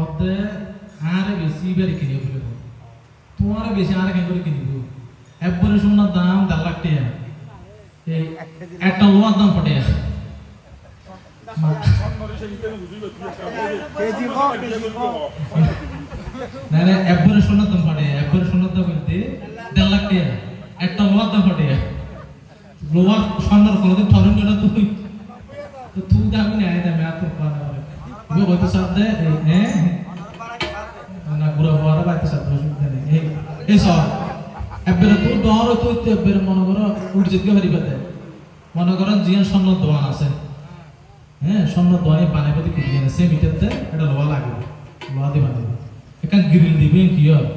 হতে আরে বেশি বেড়ে কিনে ফেলে তোমার বেশি আরে কেন করে কিনিব একবারে সোনার দাম দেড় লাখ টাকা একটা লোয়ার দাম ফটে না একবারে সোনার দাম ফটে একবারে সোনার দাম করতে দেড় লাখ টাকা একটা লোয়ার দাম ফটে লোয়ার স্বর্ণর কোনোদিন করে তুই তো তুই দামি নেয় দামে এত পানা gue waktu sabda eh na gura bora ba sabda অসুবিধা নেই এই এই সব এবারে তুই ডর তুই তো এবারে মনে করো উঠ মনে করো জিয়ান স্বর্ণ দোয়ান আছে হ্যাঁ স্বর্ণ দোয়ানে পানি পাতি কুড়ি জানে সে মিটারতে এটা লোহা লাগবে লোহা দিবা দিবে এখান গ্রিল দিবে কি হয়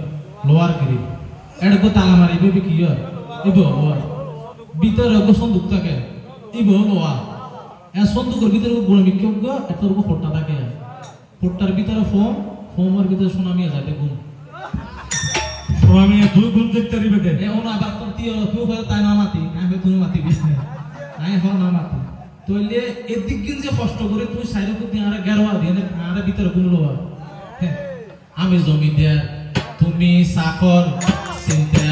লোহার গ্রিল এটা গো তালা মারিবে কি হয় ইব লোহা ভিতরে সন্দুক থাকে ইব লোহা হ্যাঁ সন্দুকের ভিতরে গুণ বিক্ষোভ এত গো ফোটটা থাকে। ফোটটার ভিতরে ফোম ফোমের ভিতরে সোনামিয়া যায় দেখুন আমি তুই গুণ দেখতে দে এ ওনা বাদ করতি তুই বলে তাই না মাতি? আমি তুই মাতি বিষ্ণু আমি হল না মাতি। তইলে এদিক কিন যে কষ্ট করে তুই সাইরে কুতি আরে গেরওয়া দিয়ে আরে ভিতরে গুণ লোয়া। হ্যাঁ, আমি জমিদার তুমি সাকর চিন্তা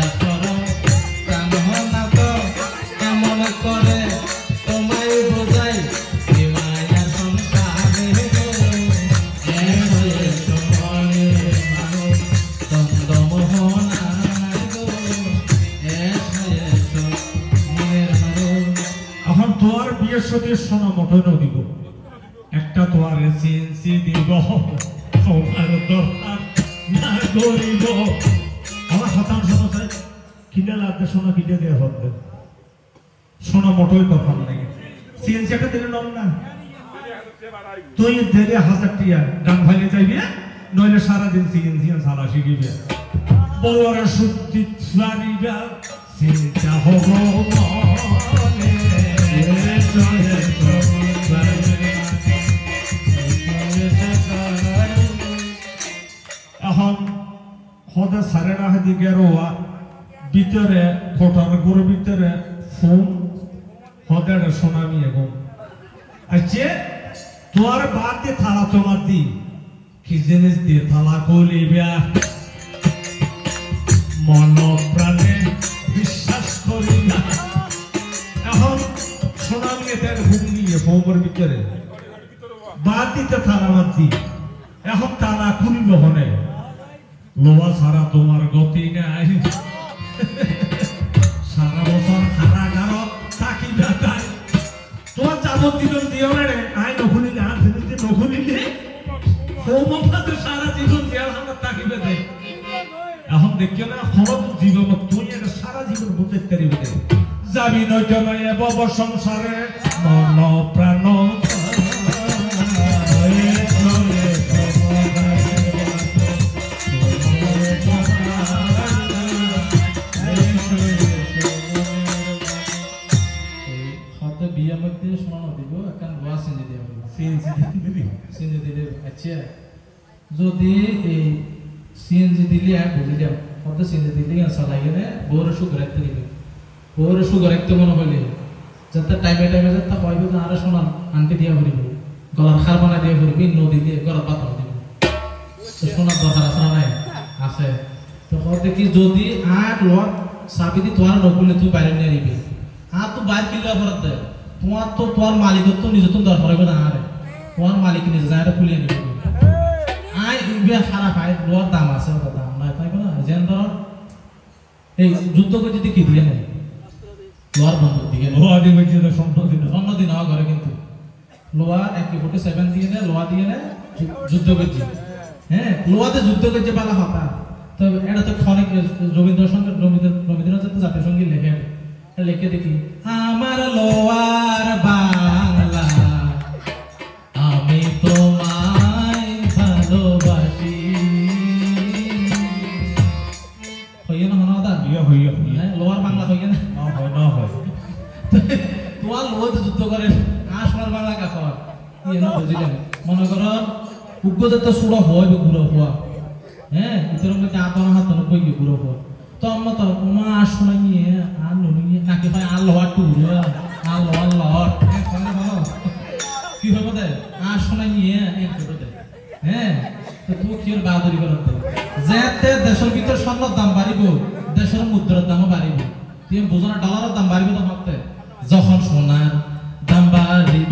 তোর সাথে সোনা মটনও দিব একটা তোর সিএনসি দিব। তোমার দরকার না করিব আমার শতাংশ আছে কিনে লাগবে সোনা কিনে দেওয়া হবে সোনা মোটই দরকার নেই। সিএনসি একটা দিলে নম না? তুই দেবে হাজার টিয়া। গান ভাইলে যাইবি নইলে সারাদিন সিএনসি সারা শিখিবে। বড় শুদ্ধি সারিবা চিন্তা হব মনে। হদে সারে না হাতি গেরোয়া ভিতরে খোটার গরুর ভিতরে ফোন, হদে সোনামি এবং আচ্ছা তোর বাদ থালা তোমার দি। কি জিনিস দিয়ে থালা কলিবা মন প্রাণে বিশ্বাস করি না। এখন সোনামিয়ে তার ঘুম নিয়ে বৌমর ভিতরে। বাদ দিতে থালা মাতি এখন তারা খুলিল হনে। লোহা ছাড়া তোমার গতি নাই। সারা বছর হারা গারো, থাকি বেটায় তোমার যাবতীয় দিও না রে আই নখুলিলে আর ফেলিতে নখুলিলে সৌমপাতে সারা জীবন দেওয়ার আমরা তাকি বেঁধে এখন দেখিও না খরচ জীবন তুই এটা সারা জীবন বুঝতে পারিবে দে। যাবি নয়তো নয় বব সংসারে মন প্রাণ এখন লোয়া সিঞ্জি দিয়ে সিএনজি দিলে আচ্ছা যদি এই সিএনজি দিলে আর বুঝিলাম কত সিএনজি দিলে সালাই গেলে বউর সুগার রাখতে দিবে বউর সুগার রাখতে মনে হইলে যাতে টাইমে টাইমে যাতে কইবে যে আরে শোনান আন্টি দিয়া ভরিব গলার খার বানা দিয়ে ভরবি নদী দিয়ে গলার পাতা দিব শোনার দরকার আছে নাই আছে তো কত কি যদি আর লোয়ার চাবি দি তোমার নকুলে তুই বাইরে নিয়ে নিবি আর তো বাইর কিনলে অপরাধ দেয় তোমার তো তোমার মালিকের তো তো দরকার হবে না আরে তোমার মালিক নিজে যায় এটা খুলিয়ে নিবি। আই ইবে লোয়ার দাম আছে ওটা দাম নাই তাই না। যেন ধর এই যুদ্ধ করে যদি কি দিয়ে নেয়? লোয়ার বন্ধু দিয়ে নেয়। লোহা দিবে যে সম্পত্তি না অন্য দিন হওয়া ঘরে কিন্তু। ফোর্টি সেভেন দিয়ে নেয় লোহা দিয়ে নেয় যুদ্ধ করছে হ্যাঁ লোহাতে যুদ্ধ করছে পালা হতা। তো এটা তো ক্ষণিক রবীন্দ্রসঙ্গীত রবীন্দ্র রবীন্দ্রনাথ জাতীয় সংগীত লেখে। এটা লিখে দেখি। আমার লোয়ার বাংলা। আমি তোমায় ভালোবাসি। হইয়া না হনা ইয়া হইয়া হইয়া হ্যাঁ লোয়ার বাংলা হইয়া না? না হয় না হয়। তোমার লোক যুদ্ধ করে আর সোনার বাংলা হওয়ার ইয়ে না মনে করো উগ্রদের তো সুড়ো হয় গুঁড়ো হওয়া হ্যাঁ ইতর মধ্যে আতন হাত বই গিয়ে হওয়া তো আমরা তো মা শোনা নিয়ে আর নুনি নিয়ে নাকি আর লোহার টুকরো আর লোহার লহর হ্যাঁ কি হবে দে আর শোনা নিয়ে এক হ্যাঁ তো তুই কি বাহাদুরি করতে যেতে দেশের ভিতর স্বর্ণের দাম বাড়িব, দেশের মুদ্রার দামও বাড়িব। তুই বুঝো না ডলারের দাম বাড়িব তো ভাবতে? যখন সোনার দাম বাড়িব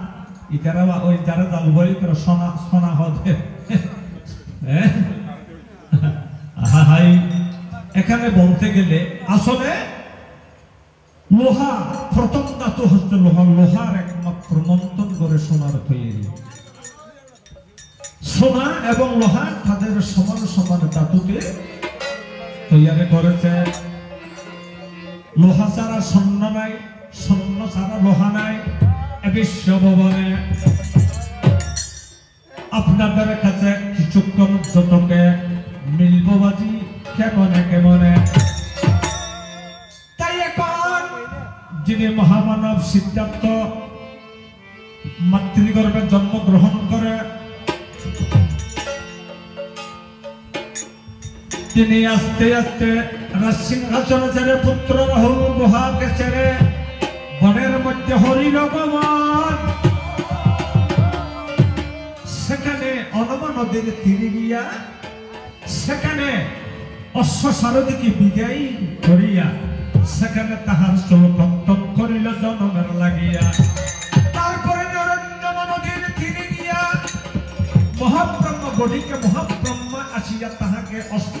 ইতারা বা- ওই যারা জাল বলি তারা সোনা সোনা? আহা, হাই। এখানে বলতে গেলে আসলে লোহা প্রথম ধাতু হচ্ছে লোহা। লোহার একমাত্র মন্থন করে সোনার তৈরি। সোনা এবং লোহা তাদের সমান সমান ধাতুতে তৈরি করেছে। লোহা ছাড়া স্বর্ণ নাই স্বর্ণ ছাড়া লোহা নাই। বিশ্বভবনে আপনাদের কাছে কিছুক্ষণ যতকে মিলববাজি কেমনে কেমনে? তাই এখন যিনি মহামানব সিদ্ধার্থ মাতৃগর্ভে জন্মগ্রহণ করে, তিনি আস্তে আস্তে রাজসিংহাসন ছেড়ে পুত্র রাহুল গুহাকে ছেড়ে বনের মধ্যে হরিরগমন সেখানে অনমা নদীর গিয়া, সেখানে অশ্ব সারথীকে বিদায় করিয়া, সেখানে তাহার চলকন্তন করিল জনমের লাগিয়া। তারপরে নিরঞ্জন নদীর তীরে গিয়া, মহাব্রহ্ম গঠিকে মহাব্রহ্ম আসিয়া তাহাকে অস্ত্র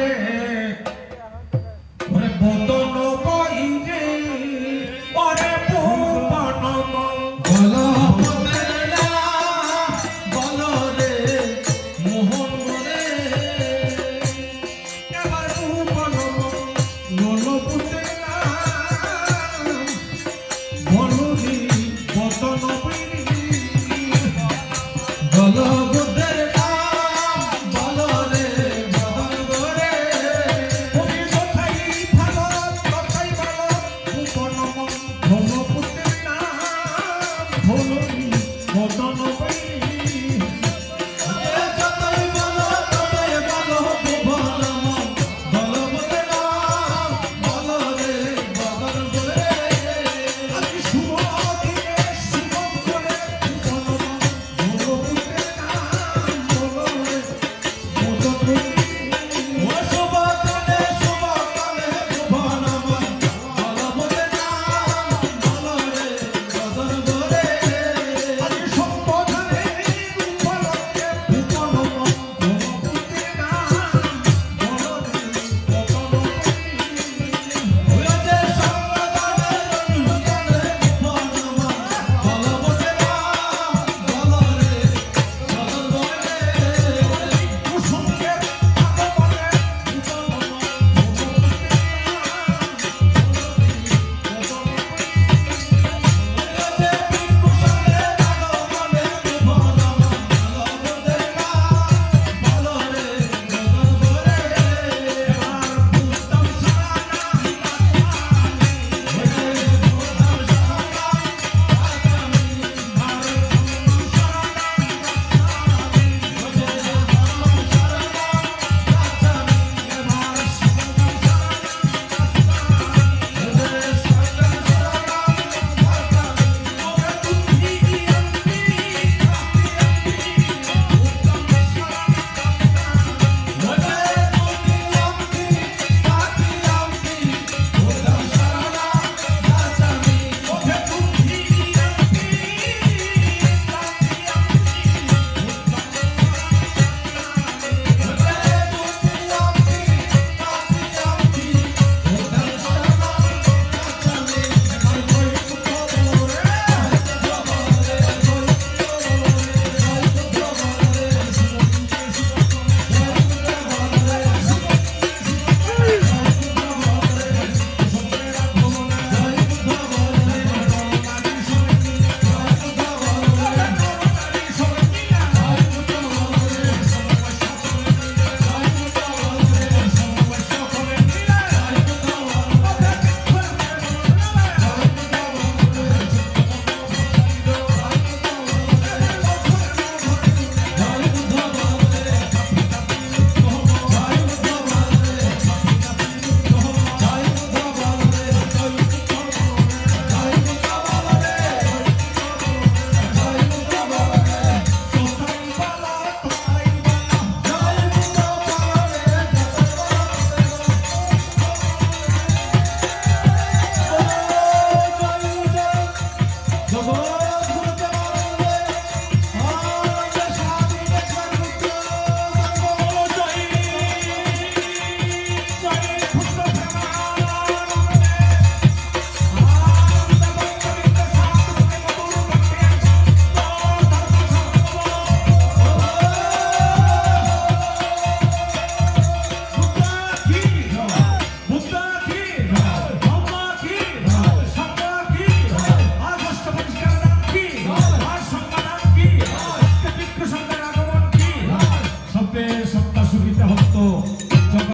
বলো